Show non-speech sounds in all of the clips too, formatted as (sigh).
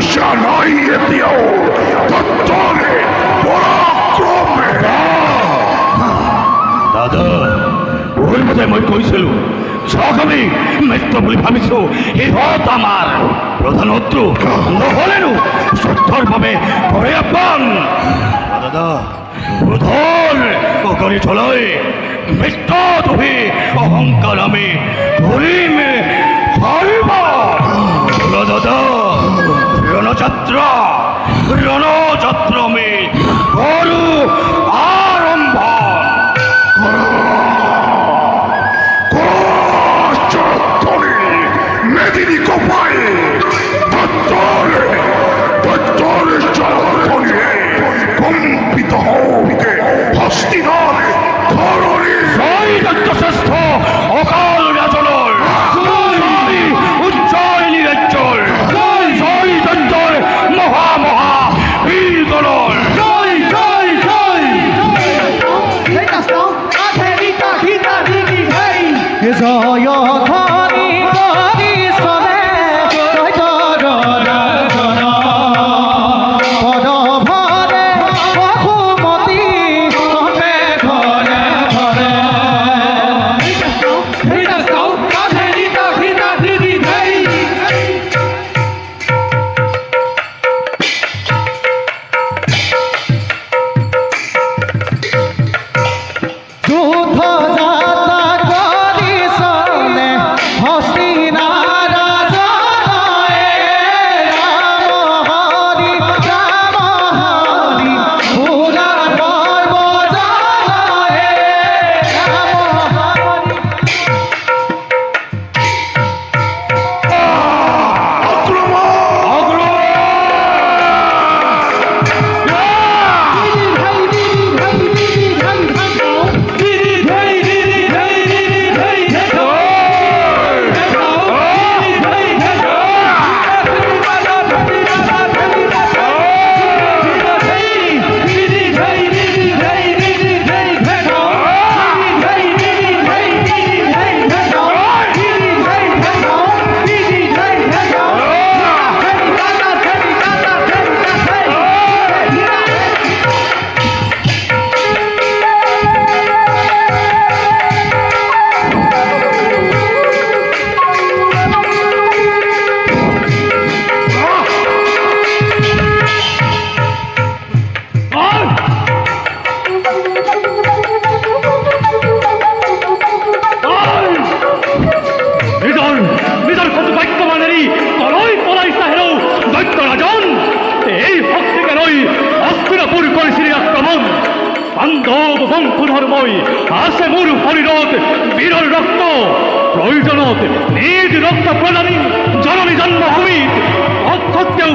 সমস্যা নাই এতিয়াও তত্ত্বৰে পৰাক্ৰমে দাদা ভুল মতে মই কৈছিলো চাওক আমি মৃত্যু বুলি ভাবিছো সিহঁত আমাৰ প্ৰধান শত্ৰু নহ'লেনো যুদ্ধৰ বাবে ঘৰে আহ্বান দাদা ক্ৰোধৰ অকৰি চলাই মৃত্যু ধৰি অহংকাৰ আমি ধৰিম। দাদা রণযাত্রা রণযাত্রা বংশধৰ্মই আছে শৰীৰত বীৰৰ ৰক্ত প্ৰয়োজনত নিজ প্ৰদানী জননী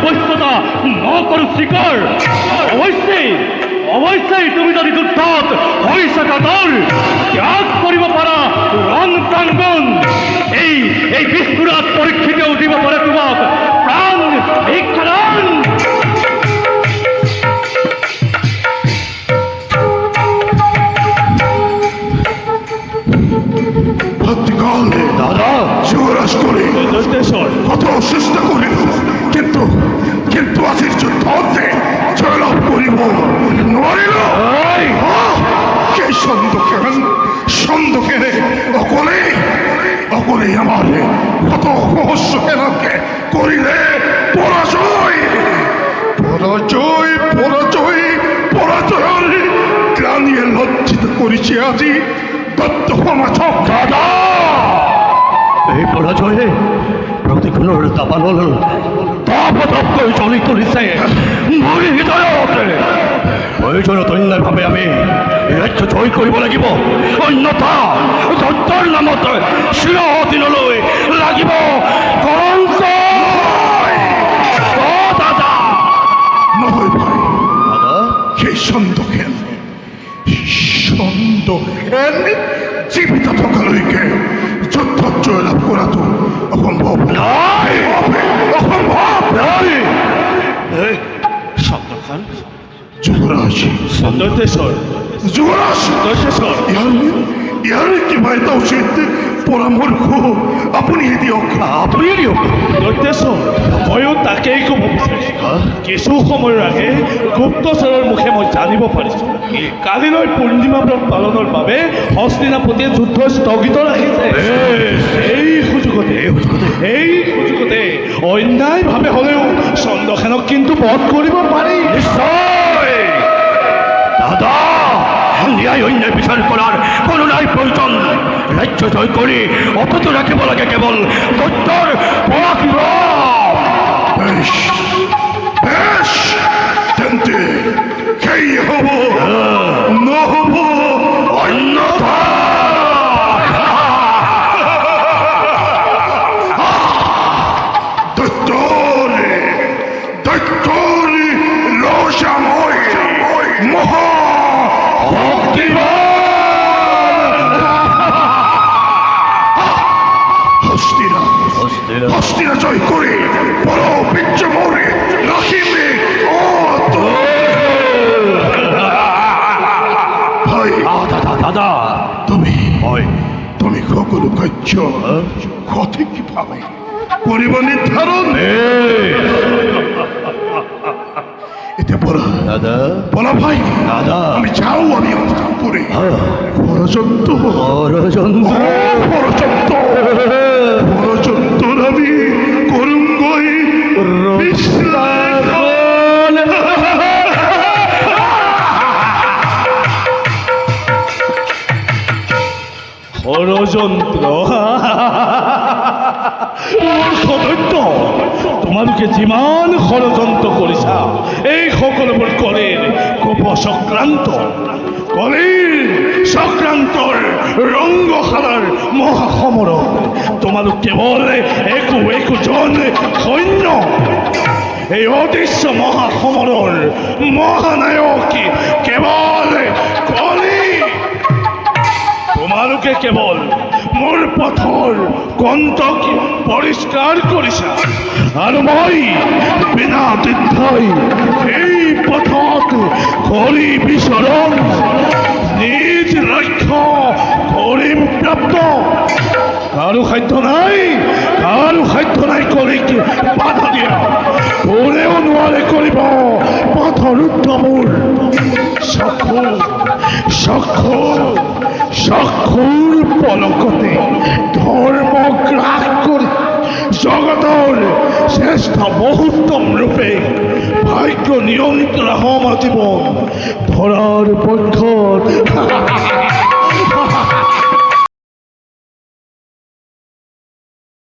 বৈশ্যতা নকৰো স্বীকাৰ অৱশ্যেই অৱশ্যেই তুমি যদি যুদ্ধত হৈছে কাতৰ ত্যাগ ৰণ প্ৰাংগণ এই এই বিস্ফোরাত পরীক্ষিতেও দিব পারে কত চেষ্টা করিল কিন্তু কিন্তু আজির যুদ্ধতে জয়লাভ করিব। নোৱাৰিল! সেই সন্দোকেন সন্দোকেনে অকলে অকলে আমার কত সহস্র সেনাকে করিলে? পরাজয় পরাজয় পরাজয় পরাজয়ের গ্লানিয়ে লজ্জিত করিছে আজি দত্ত সমাজক দাদা এই পরাজয়ে প্ৰতিকূলৰ দাবানল তাপতকৈ জ্বলি তুলিছে মোৰ হৃদয়ত প্ৰয়োজনত অন্যায়ভাৱে আমি ৰাজ্য জয় কৰিব লাগিব। অন্যথা দত্তৰ নামত চিৰদিনলৈ লাগিব। কলংক দাদা! নহয় ভাই দাদা? সেই সন্দোকেন সন্দোকেন জীৱিত থকালৈকে macho yanakuwa tu akombopo nani akombopo nani eh Şaptakan Cumhurbaşı Sandote sor. Cumhurbaşı Sandote sor. Yani Yani kimayda uçuydu şey উচিত পৰামৰ্শ আপুনি দিয়ক আপুনি দিয়ক দৈত্যেশ্বৰ ময়ো তাকেই ক'ব বিচাৰিছোঁ কিছু সময়ৰ আগে গুপ্তচৰৰ মুখে মই জানিব পাৰিছোঁ। কালিলৈ পূৰ্ণিমা ব্ৰত পালনৰ বাবে হস্তিনাপতিয়ে যুদ্ধ স্থগিত ৰাখিছে। এই সুযোগতে এই সুযোগতে। অন্যায়ভাৱে হ'লেও চন্দ্ৰসেনক কিন্তু বধ কৰিব পাৰি। নিশ্চয়। দাদা ন্যায় অন্যায় বিচার করার কোনো নাই প্রয়োজন রাজ্য জয় করে। রাখে বলা যায় কেবল সত্যর বেশ হস্তিনা জয় করে বড় বীর্য মরে রাখিবে ও তো। ভাই দাদা তুমি তুমি সকলো কাৰ্য সঠিকভাৱে কৰিব নিৰ্ধাৰণ এতিয়া বলা দাদা। বলা ভাই দাদা। আমি যাও আমি অন্তপুরে ষড়যন্ত্র ষড়যন্ত্র ষড়যন্ত্র ষড়যন্ত্র। সদৈত্য যিমান ষড়যন্ত্ৰ এই সকলোবোৰ চক্ৰান্তৰ ৰংগশালাৰ মহাসমৰত তোমালোক কেৱল একো একোজন সৈন্য। এই অদৃশ্য মহাসমৰৰ মহানায়ক কেৱল কলি তোমালোকে কেৱল মোৰ পথৰ কণ্টক পৰিষ্কাৰ কৰিছা আৰু মই বিনা দ্বিধাই এই পথত কৰি বিচৰণ নিজ লক্ষ্য কৰিম প্ৰাপ্ত কাৰো সাধ্য নাই কাৰো সাধ্য নাই কৰি বাধা দিয়া। কোনেও নোৱাৰে কৰিব পথৰ উত্তমৰ। চকু চকু সকল পলকতে ধর্ম গ্রাস করে জগতর শ্রেষ্ঠ মহত্তম রূপে ভাগ্য নিয়ন্ত্রণ হম জীবন ধরার পক্ষ (laughs)